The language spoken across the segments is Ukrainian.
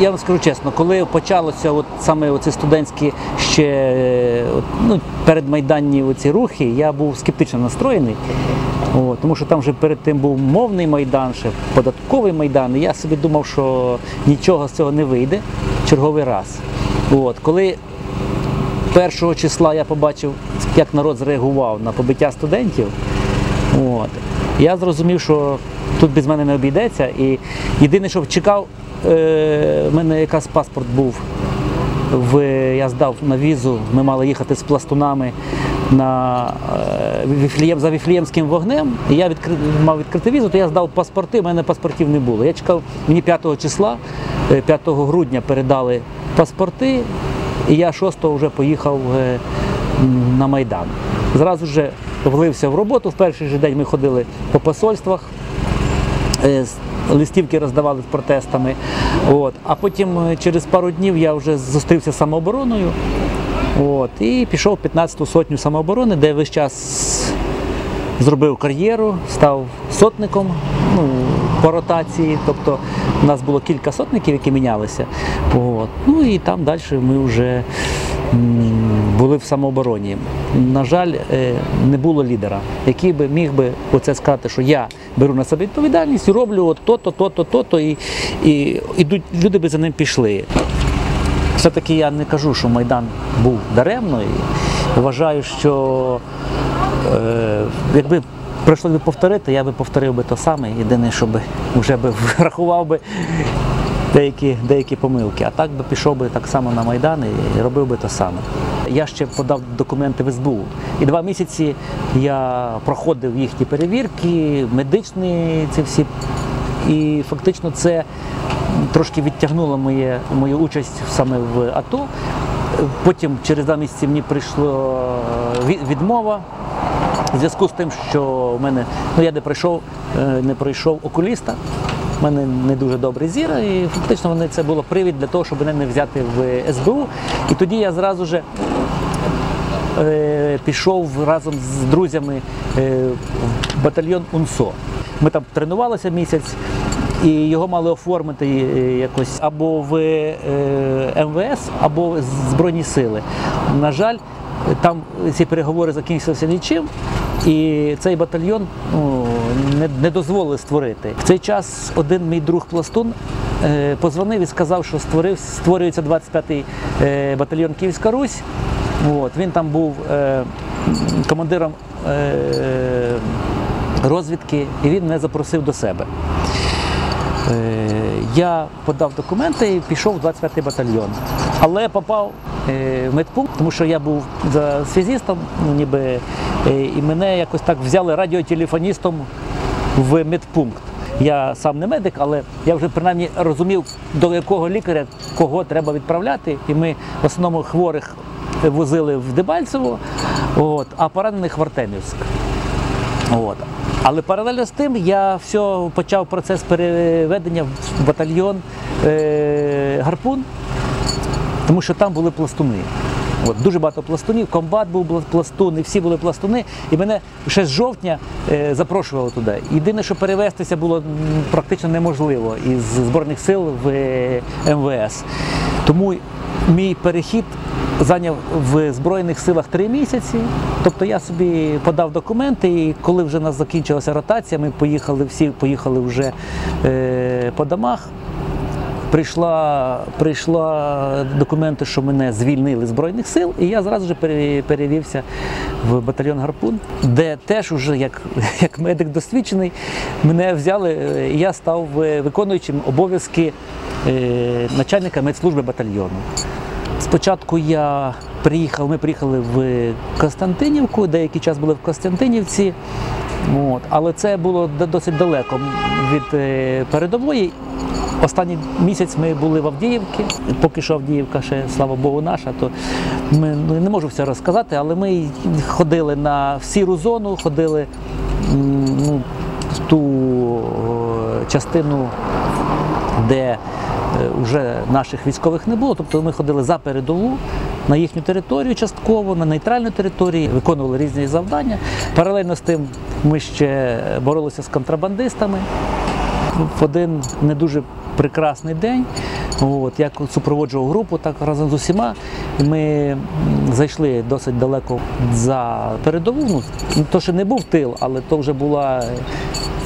Я вам скажу чесно, коли почалося от саме оці студентські ще ну, передмайданні оці рухи, я був скептично настроєний. От, тому що там вже перед тим був мовний майдан, ще податковий майдан. І я собі думав, що нічого з цього не вийде черговий раз. От, коли першого числа я побачив, як народ зреагував на побиття студентів. От. Я зрозумів, що тут без мене не обійдеться. І єдине, що чекав, в мене якраз паспорт був. В, я здав на візу, ми мали їхати з пластунами на е, за Віфліємським вогнем. І я відкри, мав відкрити візу, то я здав паспорти, в мене паспортів не було. Я чекав, мені 5 числа, е, 5 грудня передали паспорти, і я 6 вже поїхав е, на Майдан. Зразу ж влився в роботу. В перший же день ми ходили по посольствах. Листівки роздавали з протестами. От. А потім е, через пару днів я вже зустрівся з самообороною. От. І пішов в 15-ту сотню самооборони, де весь час зробив кар'єру, став сотником ну, по ротації. Тобто у нас було кілька сотників, які мінялися. От. Ну і там далі ми вже були в самообороні. На жаль, е, не було лідера, який би міг би оце сказати, що я беру на себе відповідальність і роблю от то-то, то-то, то-то, і, і ідуть, люди би за ним пішли. Все-таки я не кажу, що Майдан був даремно. І вважаю, що е, якби прийшло повторити, я би повторив би те саме. Єдине, що вже би врахував би деякі, деякі помилки. А так би пішов би так само на Майдан і робив би те саме. Я ще подав документи в СБУ. І два місяці я проходив їхні перевірки, медичні ці всі. І фактично це трошки відтягнуло моє, мою участь саме в АТО. Потім через два місяці мені прийшла відмова. В зв'язку з тим, що в мене ну я не пройшов, е, не пройшов окуліста. У мене не дуже добрий зір, і фактично вони це було привід для того, щоб мене не взяти в СБУ. І тоді я зразу же пішов разом з друзями е, в батальйон УНСО. Ми там тренувалися місяць, і його мали оформити е, якось або в е, МВС, або в Збройні сили. На жаль, там ці переговори закінчилися нічим. І цей батальйон ну, не, не дозволили створити. В цей час один мій друг пластун е, позвонив і сказав, що створив, створюється 25-й е, батальйон Київська Русь. От, він там був е, командиром е, розвідки, і він мене запросив до себе. Е, я подав документи і пішов в 25-й батальйон. Але попав е, в медпункт, тому що я був за связістом, ну, ніби, е, і мене якось так взяли радіотелефоністом в медпункт. Я сам не медик, але я вже принаймні розумів, до якого лікаря кого треба відправляти. І ми в основному хворих возили в Дебальцево, от, а поранених в Артемівськ. От. Але паралельно з тим я все почав процес переведення в батальйон е, Гарпун, тому що там були пластуни. От, дуже багато пластунів, комбат був пластун, і всі були пластуни. І мене ще з жовтня е, запрошували туди. Єдине, що перевестися було практично неможливо із Збройних сил в е, МВС. Тому мій перехід зайняв в Збройних силах три місяці. Тобто я собі подав документи, і коли вже у нас закінчилася ротація, ми поїхали всі поїхали вже е, по домах. Прийшла, прийшла документи, що мене звільнили з Збройних сил, і я зразу ж пере- перевівся в батальйон Гарпун, де теж уже як, як медик досвідчений, мене взяли, і я став е, виконуючим обов'язки е, начальника медслужби батальйону. Спочатку я приїхав, ми приїхали в Константинівку, деякий час були в Константинівці, от, але це було досить далеко від е, передової. Останній місяць ми були в Авдіївці, поки що Авдіївка ще, слава Богу, наша, то ми ну, не можу все розказати, але ми ходили на сіру зону, ходили ну, ту е, частину, де вже наших військових не було. Тобто ми ходили за передову на їхню територію частково, на нейтральну територію, виконували різні завдання. Паралельно з тим ми ще боролися з контрабандистами. В один не дуже прекрасний день От, я супроводжував групу так разом з усіма. Ми зайшли досить далеко за передову. Ну, то, що не був тил, але то вже була,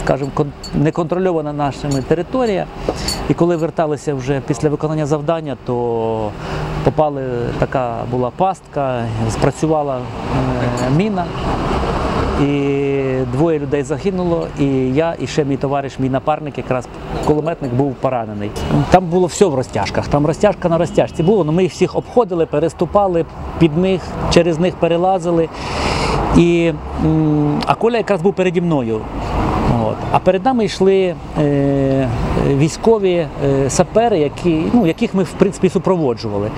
скажімо, кон- неконтрольована нашими територія. І коли верталися вже після виконання завдання, то попали, така була пастка, спрацювала е, міна. І двоє людей загинуло, і я, і ще мій товариш, мій напарник, якраз кулеметник був поранений. Там було все в розтяжках. Там розтяжка на розтяжці було. але ми їх всіх обходили, переступали під них, через них перелазили. І, а Коля якраз був переді мною. От. А перед нами йшли е, військові е, сапери, які, ну, яких ми в принципі супроводжували.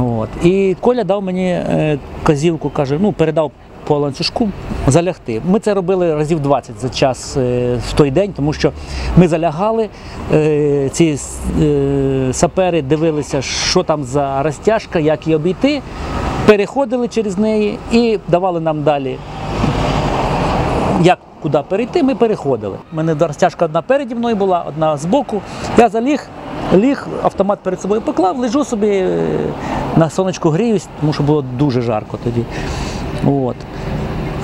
От. І Коля дав мені е, казівку, каже, ну, передав по ланцюжку залягти. Ми це робили разів 20 за час е, в той день, тому що ми залягали, е, ці е, сапери дивилися, що там за розтяжка, як її обійти, переходили через неї і давали нам далі як куди перейти, ми переходили. У мене розтяжка одна переді мною була, одна збоку. Я заліг, ліг, автомат перед собою поклав, лежу собі на сонечку гріюсь, тому що було дуже жарко тоді. От.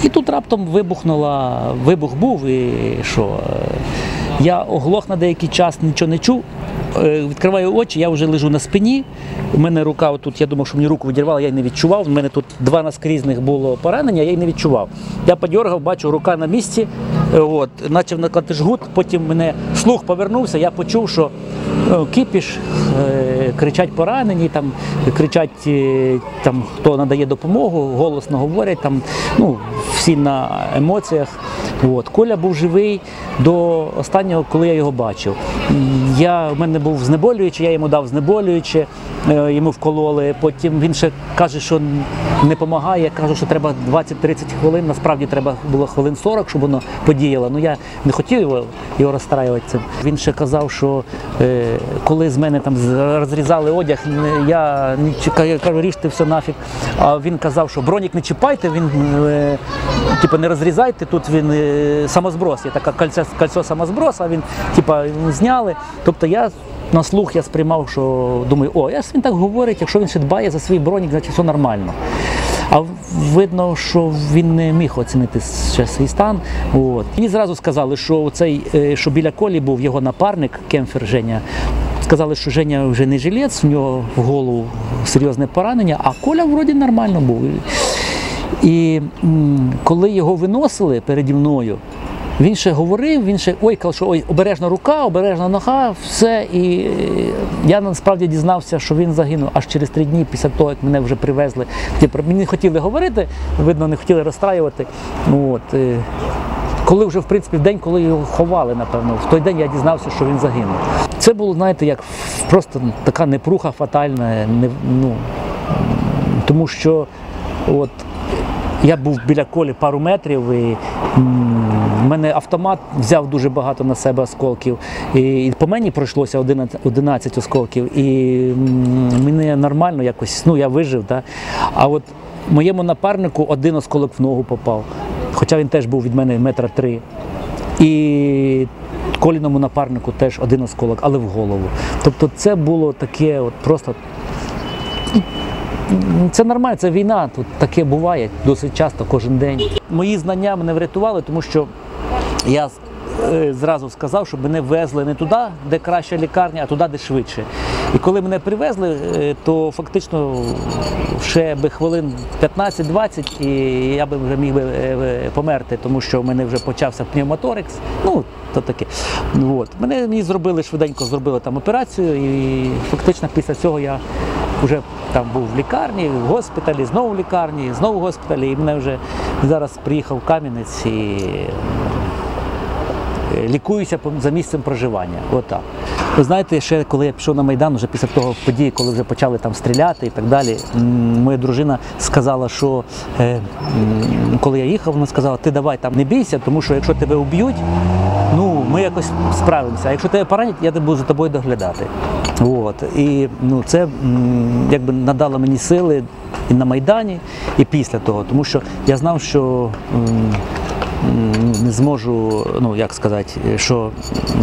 І тут раптом вибухнула, вибух був, і що? е, Я оглох на деякий час, нічого не чув. Е, Відкриваю очі, я вже лежу на спині. У мене рука отут, я думав, що мені руку відірвало, я й не відчував. У мене тут два наскрізних було поранення, я й не відчував. Я подьоргав, бачу, рука на місці, е, от, почав накладати жгут, потім мене слух повернувся, я почув, що е, кипіш, е, кричать поранені, там, кричать, е, там, хто надає допомогу, голосно говорять, там, ну, всі на емоціях. От. Коля був живий до останнього, коли я його бачив. Я, в мене був знеболюючий, я йому дав знеболююче, е, йому вкололи. Потім він ще каже, що не допомагає. Я кажу, що треба 20-30 хвилин. Насправді треба було хвилин 40, щоб воно подіяло. Ну я не хотів його, його розстраювати цим. Він ще казав, що е, коли з мене там розрізали одяг, я кажу, ріжте все нафіг. А він казав, що бронік не чіпайте, він типу, не розрізайте. Тут він е, самозброс, є така кольцо, кольцо самозброса, він типа зняли. Тобто я на слух я сприймав, що думаю, о, я він так говорить, якщо він ще дбає за свій бронік, значить все нормально. А видно, що він не міг оцінити ще свій стан. От. Мені зразу сказали, що цей, е, що біля колі був його напарник, кемфер Женя. Сказали, що Женя вже не жилець, у нього в голову серйозне поранення, а Коля вроді нормально був. І коли його виносили переді мною, він ще говорив, він ще ой, казав, що ой, обережна рука, обережна нога, все. І я насправді дізнався, що він загинув аж через три дні після того, як мене вже привезли. Мені не хотіли говорити, видно, не хотіли розстраювати. От, е, коли вже в принципі в день, коли його ховали, напевно, в той день я дізнався, що він загинув. Це було, знаєте, як просто така непруха фатальна, не, ну, тому що от я був біля колі пару метрів, і в мене автомат взяв дуже багато на себе осколків. І, по мені пройшлося 11, 11 осколків. І мене нормально якось, ну я вижив. Да? А от моєму напарнику один осколок в ногу попав. Хоча він теж був від мене метра три. І коліному напарнику теж один осколок, але в голову. Тобто це було таке, от просто це нормально, це війна. Тут таке буває досить часто, кожен день. Мої знання мене врятували, тому що я зразу сказав, щоб мене везли не туди, де краща лікарня, а туди, де швидше. І коли мене привезли, е, то фактично ще би хвилин 15-20, і я би вже міг би е, е, померти, тому що в мене вже почався пневмоторикс. Ну, то таке. От. Мене мені зробили швиденько, зробили там операцію, і фактично після цього я вже там був в лікарні, в госпіталі, знову в лікарні, знову в госпіталі. І мене вже зараз приїхав в Кам'янець і е, лікуюся за місцем проживання. Отак. Ви знаєте, ще коли я пішов на Майдан, вже після того події, коли вже почали там стріляти і так далі, моя дружина сказала, що е, коли я їхав, вона сказала, ти давай там не бійся, тому що якщо тебе вб'ють, ну ми якось справимося. А якщо тебе поранять, я буду за тобою доглядати. От. І ну, це якби надало мені сили і на Майдані, і після того, тому що я знав, що м, не зможу, ну як сказати, що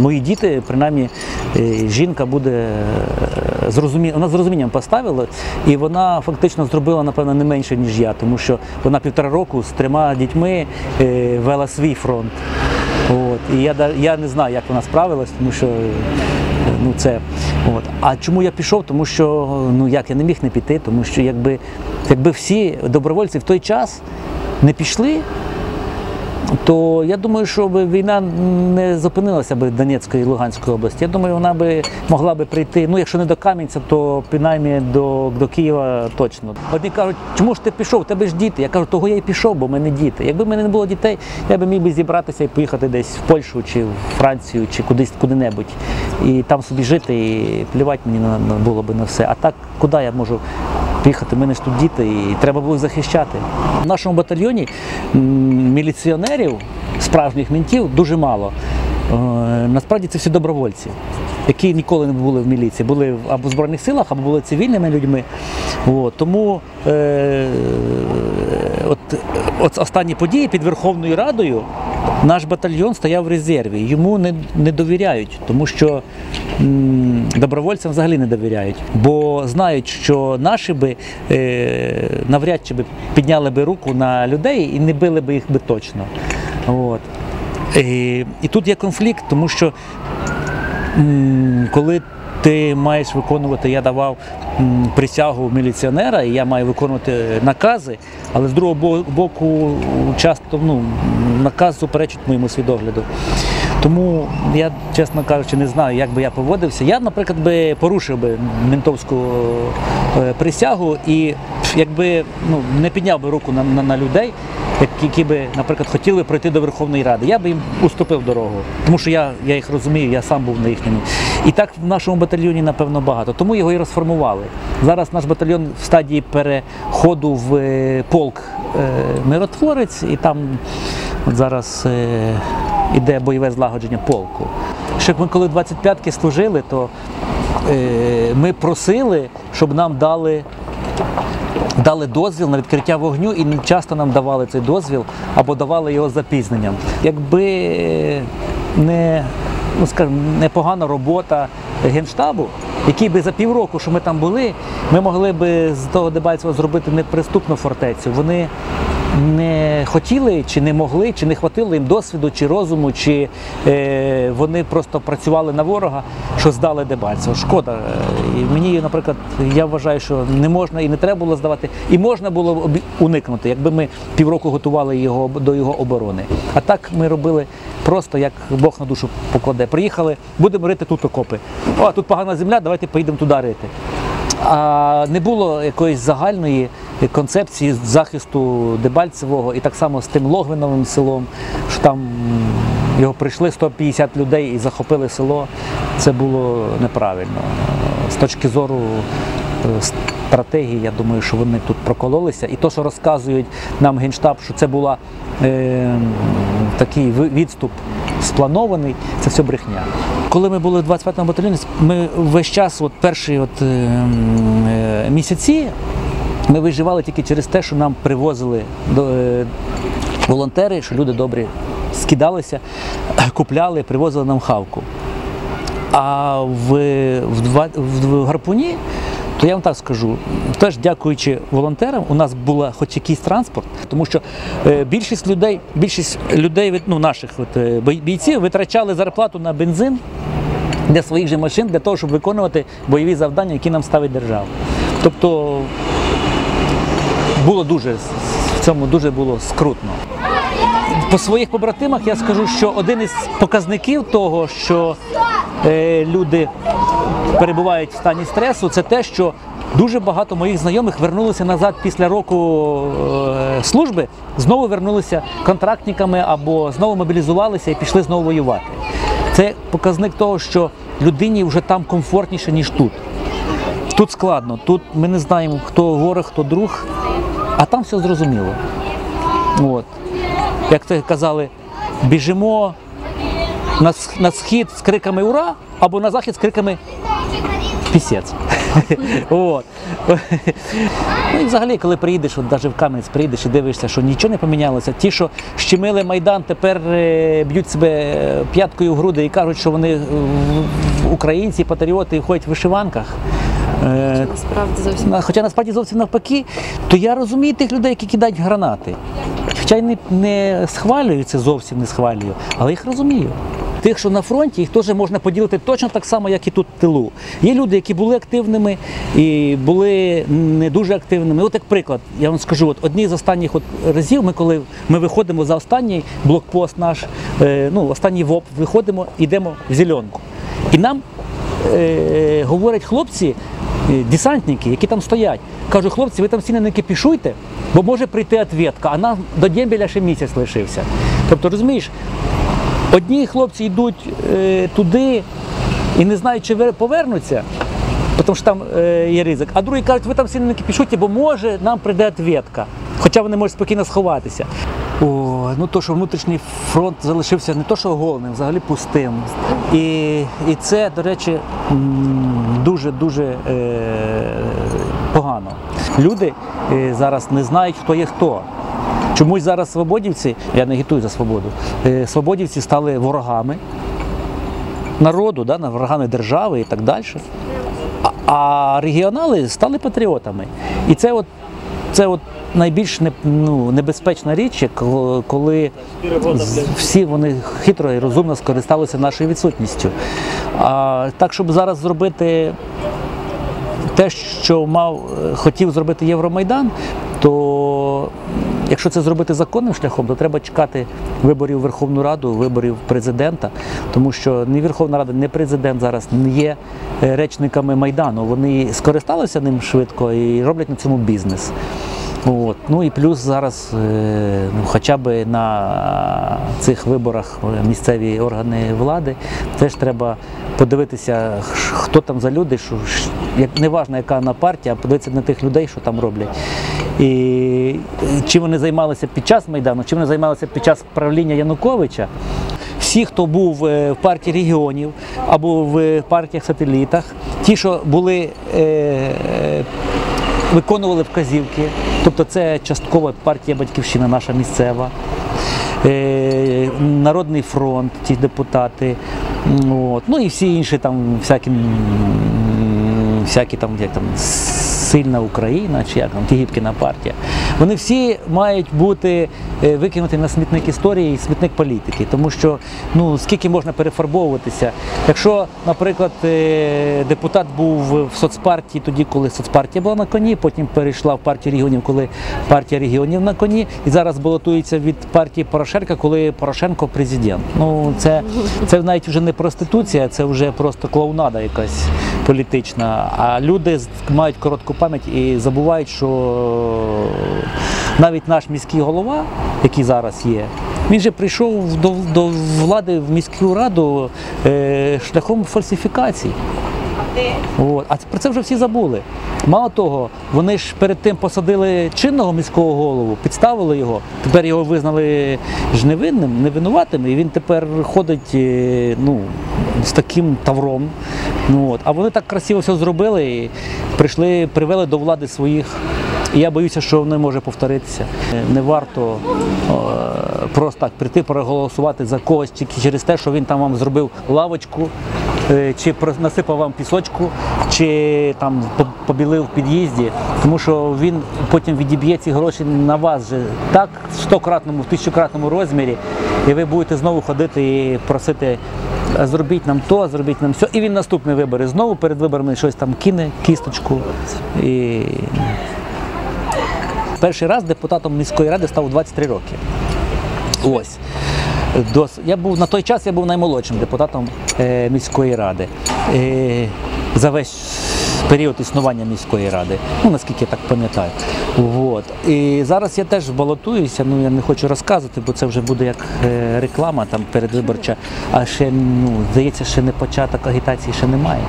мої діти, принаймні, е, жінка буде е, зрозумі... вона з розумінням поставила, і вона фактично зробила, напевно, не менше, ніж я, тому що вона півтора року з трьома дітьми е, вела свій фронт. От. І я, я не знаю, як вона справилась, тому що. Ну, це от. А чому я пішов? Тому що ну як я не міг не піти, тому що якби, якби всі добровольці в той час не пішли, то я думаю, що війна не зупинилася в Донецької і Луганської області. Я думаю, вона би могла би прийти, ну якщо не до Кам'янця, то принаймні до, до Києва точно. Одні кажуть, чому ж ти пішов? У тебе ж діти. Я кажу, того я і пішов, бо в мене діти. Якби в мене не було дітей, я би міг би зібратися і поїхати десь в Польщу чи в Францію, чи кудись куди-небудь. І там собі жити, і плювати мені було би на все. А так, куди я можу Приїхати, в мене ж тут діти, і треба було захищати. В нашому батальйоні міліціонерів, справжніх ментів, дуже мало. Е, Насправді це всі добровольці, які ніколи не були в міліції, були або в Збройних силах, або були цивільними людьми. От, тому е, от, от останні події під Верховною Радою наш батальйон стояв в резерві. Йому не, не довіряють, тому що м, добровольцям взагалі не довіряють, бо знають, що наші би е, навряд чи би підняли би руку на людей і не били би їх би точно. От. І, і тут є конфлікт, тому що м, коли ти маєш виконувати, я давав присягу міліціонера, і я маю виконувати накази, але з другого боку часто ну, наказ суперечить моєму свідогляду. Тому я, чесно кажучи, не знаю, як би я поводився. Я, наприклад, би порушив би ментовську е, присягу і якби ну, не підняв би руку на, на, на людей, які, би, наприклад, хотіли пройти до Верховної Ради. Я би їм уступив дорогу, тому що я, я їх розумію, я сам був на їхньому. І так в нашому батальйоні, напевно, багато. Тому його і розформували. Зараз наш батальйон в стадії переходу в е, полк е, миротворець, і там от зараз е, іде бойове злагодження полку. Ще ми коли 25-ки служили, то ми просили, щоб нам дали дали дозвіл на відкриття вогню і не часто нам давали цей дозвіл або давали його запізненням. Якби не, ну скажімо, непогана робота генштабу, який би за півроку, що ми там були, ми могли би з того Дебальцева зробити неприступну фортецю. Вони не хотіли, чи не могли, чи не хватило їм досвіду, чи розуму, чи е, вони просто працювали на ворога, що здали Дебальцево. Шкода. І мені, наприклад, я вважаю, що не можна і не треба було здавати, і можна було б уникнути, якби ми півроку готували його до його оборони. А так ми робили просто як Бог на душу покладе. Приїхали, будемо рити тут окопи. О, тут погана земля, давайте поїдемо туди рити. А не було якоїсь загальної концепції захисту Дебальцевого і так само з тим Логвиновим селом, що там його прийшли 150 людей і захопили село. Це було неправильно. З точки зору е, стратегії, я думаю, що вони тут прокололися. І то, що розказують нам Генштаб, що це була е, такий відступ спланований, це все брехня. Коли ми були в 25-му батальйоні, ми весь час, от перші от, е, е, місяці, ми виживали тільки через те, що нам привозили е, волонтери, що люди добрі скидалися, купляли, привозили нам хавку. А в, в, в гарпуні, то я вам так скажу, теж дякуючи волонтерам, у нас був хоч якийсь транспорт, тому що е, більшість людей, більшість людей ну, наших от, е, бійців витрачали зарплату на бензин для своїх же машин, для того, щоб виконувати бойові завдання, які нам ставить держава. Тобто було дуже в цьому дуже було скрутно. По своїх побратимах я скажу, що один із показників того, що е, люди перебувають в стані стресу, це те, що дуже багато моїх знайомих вернулися назад після року е, служби, знову вернулися контрактниками або знову мобілізувалися і пішли знову воювати. Це показник того, що людині вже там комфортніше, ніж тут. Тут складно, тут ми не знаємо, хто ворог, хто друг, а там все зрозуміло. От. Як це казали, біжимо на, на схід з криками Ура! або на захід з криками Пісець. От. Ну і взагалі, коли приїдеш, от навіть в Кам'янець приїдеш і дивишся, що нічого не помінялося. Ті, що щемили Майдан, тепер е, б'ють себе е, п'яткою в груди і кажуть, що вони е, українці, патріоти ходять в вишиванках. Е, Насправді зовсім. Хоча насправді зовсім навпаки, то я розумію тих людей, які кидають гранати. Хоча й не, не схвалюю це зовсім не схвалюю, але їх розумію. Тих, що на фронті, їх теж можна поділити точно так само, як і тут в тилу. Є люди, які були активними і були не дуже активними. От як приклад, я вам скажу, от одні з останніх от разів, ми коли ми виходимо за останній блокпост наш, е, ну останній ВОП, виходимо, йдемо в зеленку. І нам е, говорять хлопці, е, десантники, які там стоять. Кажуть, хлопці, ви там сильно не кипішуйте, бо може прийти відвідка, а нам до Дембеля ще місяць лишився. Тобто, розумієш, одні хлопці йдуть е, туди і не знають, чи повернуться, тому що там е, є ризик, а другі кажуть, ви там сильно не кипішуйте, бо може нам прийде відвідка. Хоча вони можуть спокійно сховатися. О, ну то, що внутрішній фронт залишився не то, що голим, взагалі пустим. І, і це, до речі, дуже-дуже е, погано. Люди е, зараз не знають, хто є хто. Чомусь зараз свободівці, я не агітую за свободу, е, свободівці стали ворогами народу, да, ворогами держави і так далі. А, а регіонали стали патріотами. І це от, це от найбільш ну, небезпечна річ, коли- всі вони хитро і розумно скористалися нашою відсутністю. А, так, щоб зараз зробити те, що мав, е, хотів зробити Євромайдан, то якщо це зробити законним шляхом, то треба чекати виборів Верховну Раду, виборів президента, тому що ні Верховна Рада, ні президент зараз не є е, речниками Майдану. Вони скористалися ним швидко і роблять на цьому бізнес. От. Ну і плюс зараз, е, ну, хоча б на цих виборах е, місцеві органи влади, теж треба подивитися, хто там за люди, що як не важна, яка вона партія, а подивитися на тих людей, що там роблять. І е, чим вони займалися під час Майдану, чим вони займалися під час правління Януковича. Всі, хто був в партії регіонів або в партіях сателітах, ті, що були виконували вказівки. Тобто це частково партія Батьківщина, наша місцева, е, Народний фронт, ті депутати, от. ну і всі інші там всякі, всякі там, як там сильна Україна, чи як там Тігіпкіна партія. Вони всі мають бути е, викинуті на смітник історії і смітник політики, тому що ну скільки можна перефарбовуватися. Якщо, наприклад, е, депутат був в соцпартії тоді, коли соцпартія була на коні, потім перейшла в партію регіонів, коли партія регіонів на коні, і зараз балотується від партії Порошенка, коли Порошенко президент. Ну це, це навіть вже не проституція, це вже просто клоунада якась політична. А люди мають коротку пам'ять і забувають, що навіть наш міський голова, який зараз є, він же прийшов до, до влади в міську раду е, шляхом фальсифікацій. От. А про це вже всі забули. Мало того, вони ж перед тим посадили чинного міського голову, підставили його. Тепер його визнали ж невинним, невинуватим, і він тепер ходить е, ну, з таким тавром. Ну, от. А вони так красиво все зробили і прийшли, привели до влади своїх. І я боюся, що не може повторитися. Не варто е, просто так прийти проголосувати за когось тільки через те, що він там вам зробив лавочку, е, чи насипав вам пісочку, чи там побілив в під'їзді, тому що він потім відіб'є ці гроші на вас же так в стократному, в тисячократному розмірі, і ви будете знову ходити і просити. «А Зробіть нам то, зробіть нам все. І він наступний вибори знову перед виборами щось там кине, кісточку. І перший раз депутатом міської ради став у 23 роки. Ось. Дос- Я був на той час я був наймолодшим депутатом е, міської ради е, за весь період існування міської ради. Ну наскільки я так пам'ятаю. Вот. І зараз я теж балотуюся. Ну я не хочу розказувати, бо це вже буде як е, реклама там передвиборча. А ще ну здається, ще не початок агітації ще немає.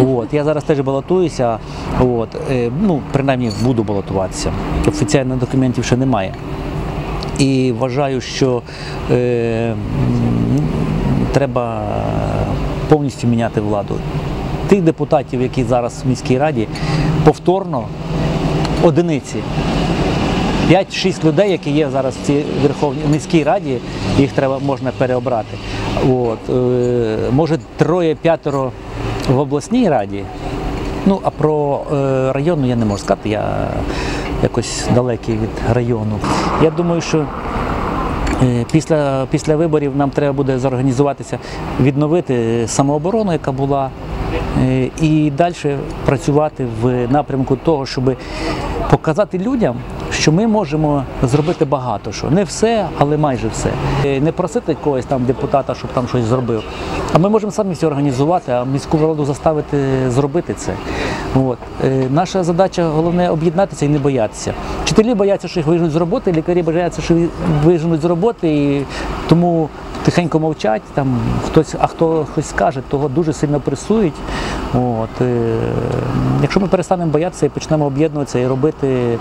От. Я зараз теж балотуюся. От. Е, ну принаймні буду балотуватися. Офіційно документів ще немає. І вважаю, що е, треба повністю міняти владу. Тих депутатів, які зараз в міській раді, повторно одиниці. 5-6 людей, які є зараз в цій Верховній міській раді, їх треба можна переобрати. От, е, може, троє-п'ятеро в обласній раді. Ну, а про е, районну я не можу сказати, я якось далекий від району. Я думаю, що Е, Після, після виборів нам треба буде зорганізуватися, відновити самооборону, яка була, і далі працювати в напрямку того, щоб показати людям, що ми можемо зробити багато що. Не все, але майже все. Е, Не просити когось там депутата, щоб там щось зробив. А ми можемо самі все організувати, а міську владу заставити зробити це. От. Е, Наша задача головне об'єднатися і не боятися. Вчителі бояться, що їх виженуть з роботи, лікарі бояться, що їх виженуть з роботи, і тому тихенько мовчать. Там хтось, а хто хтось скаже, того дуже сильно пресують. От. е, Якщо ми перестанемо боятися і почнемо об'єднуватися і робити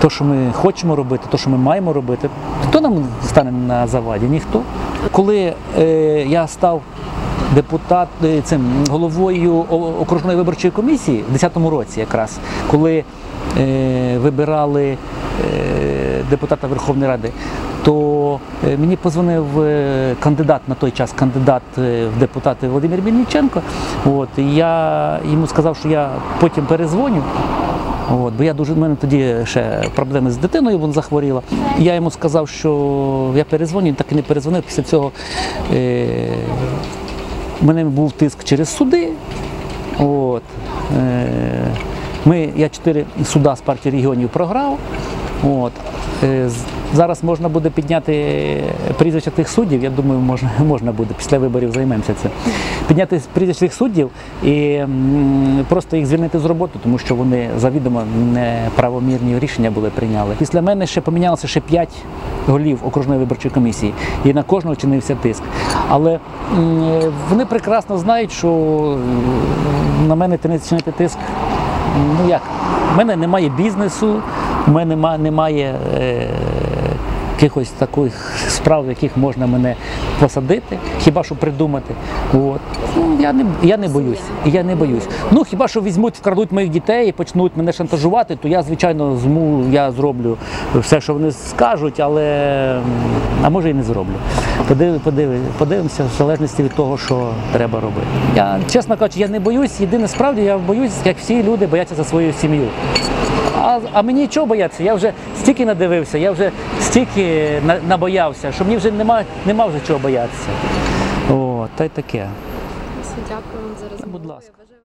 те, що ми хочемо робити, те, що ми маємо робити, хто нам стане на заваді? Ніхто. Коли е, я став депутат е, цим головою окружної виборчої комісії в 2010 році, якраз коли е, вибирали е, депутата Верховної Ради, то е, мені позвонив е, кандидат на той час, кандидат е, в депутати Володимир Мельниченко. От, і я йому сказав, що я потім перезвоню. От, бо я дуже в мене тоді ще проблеми з дитиною, вона захворіла. Я йому сказав, що я перезвоню, він так і не перезвонив. Після цього е, у мене був тиск через суди. От, е, ми, я чотири суда з партії регіонів програв. От, е, зараз можна буде підняти прізвища тих суддів. Я думаю, можна, можна буде після виборів займемося цим. Підняти прізвища тих суддів і просто їх звільнити з роботи, тому що вони завідомо неправомірні рішення були прийняли. Після мене ще помінялося ще п'ять голів окружної виборчої комісії, і на кожного чинився тиск. Але вони прекрасно знають, що на мене чинити тиск ну як, в мене немає бізнесу, в мене нема- немає е, якихось таких справ, в яких можна мене посадити, хіба що придумати. От. Ну, я, не, я не боюсь. Я не боюсь. Ну хіба що візьмуть, вкрадуть моїх дітей і почнуть мене шантажувати, то я, звичайно, зму, я зроблю все, що вони скажуть, але а може і не зроблю. Подив, подив, подивимося в залежності від того, що треба робити. Я, чесно кажучи, я не боюсь. Єдине справді, я боюсь, як всі люди бояться за свою сім'ю. А, а мені чого боятися? Я вже стільки надивився, я вже стільки на- набоявся, що мені вже нема, нема вже чого боятися. О, та й таке. Дякую вам за розмову. Будь ласка.